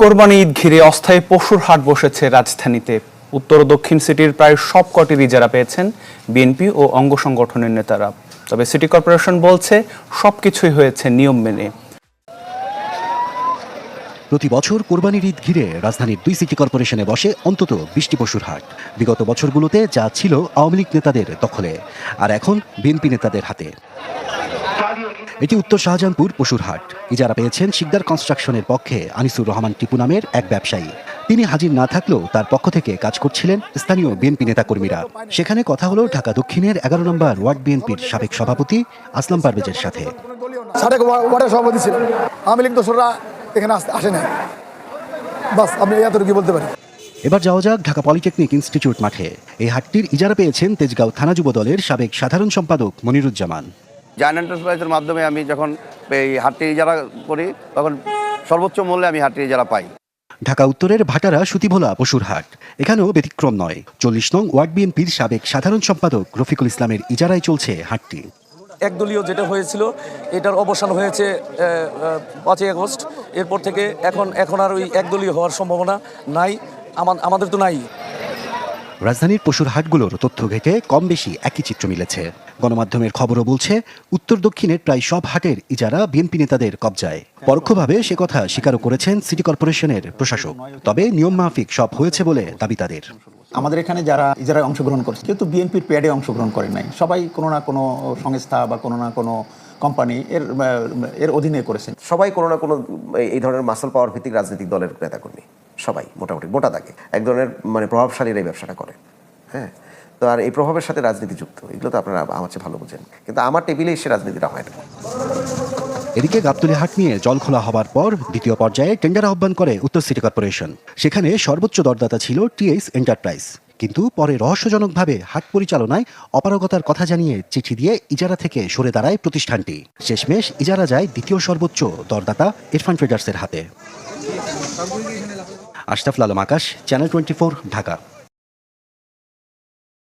কোরবানি ঈদ ঘিরে অস্থায়ী পশুর হাট বসেছে রাজধানীতে। উত্তর দক্ষিণ সিটির প্রায় সব কটির ইজারা পেয়েছেন বিএনপি ও অঙ্গ সংগঠনের নেতারা। তবে সিটি কর্পোরেশন বলছে, সবকিছুই হয়েছে নিয়ম মেনে। প্রতি বছর কোরবানির ঈদ ঘিরে রাজধানীর দুই সিটি কর্পোরেশনে বসে অন্তত বিশটি পশুর হাট। বিগত বছরগুলোতে যা ছিল আওয়ামী লীগ নেতাদের দখলে, আর এখন বিএনপি নেতাদের হাতে। এটি উত্তর শাহজাহানপুর পশুর হাট। ইজারা পেয়েছেন শিকদার কনস্ট্রাকশনের পক্ষে আনিসুর রহমান টিপু নামের এক ব্যবসায়ী। তিনি হাজির না থাকলেও তার পক্ষ থেকে কাজ করছিলেন স্থানীয় বিএনপি নেতাকর্মীরা। সেখানে কথা হলো ঢাকা দক্ষিণের এগারো নম্বর ওয়ার্ড বিএনপির সাবেক সভাপতি আসলাম পারভেজের সাথে। সাড়ে ওয়ার্ডের সভাপতি ছিলেন। আওয়ামী লীগ দোসররা এখানে আসে নাই। বাস আপনি এতটুকু বলতে পারি। এবার যাওয়া যাক ঢাকা পলিটেকনিক ইনস্টিটিউট মাঠে। এই হাটটির ইজারা পেয়েছেন তেজগাঁও থানা যুব দলের সাবেক সাধারণ সম্পাদক মনিরুজ্জামান। জায়ান্ট এন্টারপ্রাইজের মাধ্যমে আমি যখন এই হাটটি ইজারা করি তখন সর্বোচ্চ মূল্যে আমি হাটটি ইজারা পাই। ঢাকা উত্তরের ভাটারা সুতিভোলা পশুর হাট। এখানেও ব্যতিক্রম নয়। চল্লিশ নং ওয়ার্ড বিএনপির সাবেক সাধারণ সম্পাদক রফিকুল ইসলামের ইজারায় চলছে হাটটি। একদলীয় যেটা হয়েছিল এটার অবসান হয়েছে পাঁচই আগস্ট। এরপর থেকে এখন এখন আর ওই একদলীয় হওয়ার সম্ভাবনা নাই। আমা- আমাদের তো নাই। রাজধানীর পশুর হাটগুলোর তথ্য ঘেটে কম বেশি একই চিত্র মিলেছে। গণমাধ্যমের খবরও বলছে উত্তর দক্ষিণের প্রায় সব হাটের ইজারা বিএনপি নেতাদের কবজায়। পরোক্ষভাবে সে কথা স্বীকারও করেছেন সিটি কর্পোরেশনের প্রশাসক। তবে নিয়ম মাফিক সব হয়েছে বলে দাবি তাদের। আমাদের এখানে যারা ইজারায় অংশগ্রহণ করছে কিন্তু বিএনপির প্যাডে অংশগ্রহণ করে নাই সবাই কোনো না কোনো সংস্থা বা কোনো না কোনো কোম্পানি এর এর অধীনে করেছেন। সবাই কোনো না কোনো এই- এই ধরনের মাসল পাওয়ার ভিত্তিক রাজনৈতিক দলের নেতাকর্মী। সবাই মোটামুটি, মোটা দাগে। এক ধরনের মানে প্রভাবশালীরা এই ব্যবসাটা করে। হ্যাঁ? তো আর এই প্রভাবের সাথে রাজনীতি যুক্ত এগুলো তো আপনারা আমার চেয়ে ভালো বোঝেন। কিন্তু আমার টেবিলে এসে রাজনীতিটা হয় না। এদিকে গাবতলী হাট নিয়ে জল খোলা হবার পর দ্বিতীয় পর্যায়ে টেন্ডার আহ্বান করে উত্তর সিটি কর্পোরেশন। সেখানে সর্বোচ্চ দরদাতা ছিল টিএস এন্টারপ্রাইজ। কিন্তু পরে রহস্যজনকভাবে হাট পরিচালনায় অপারগতার কথা জানিয়ে চিঠি দিয়ে ইজারা থেকে সরে দাঁড়ায় প্রতিষ্ঠানটি। শেষমেশ ইজারা যায় দ্বিতীয় সর্বোচ্চ দরদাতা ইরফান ট্রেডার্সের হাতে। Ashraful Alam Akash channel twenty Dhaka.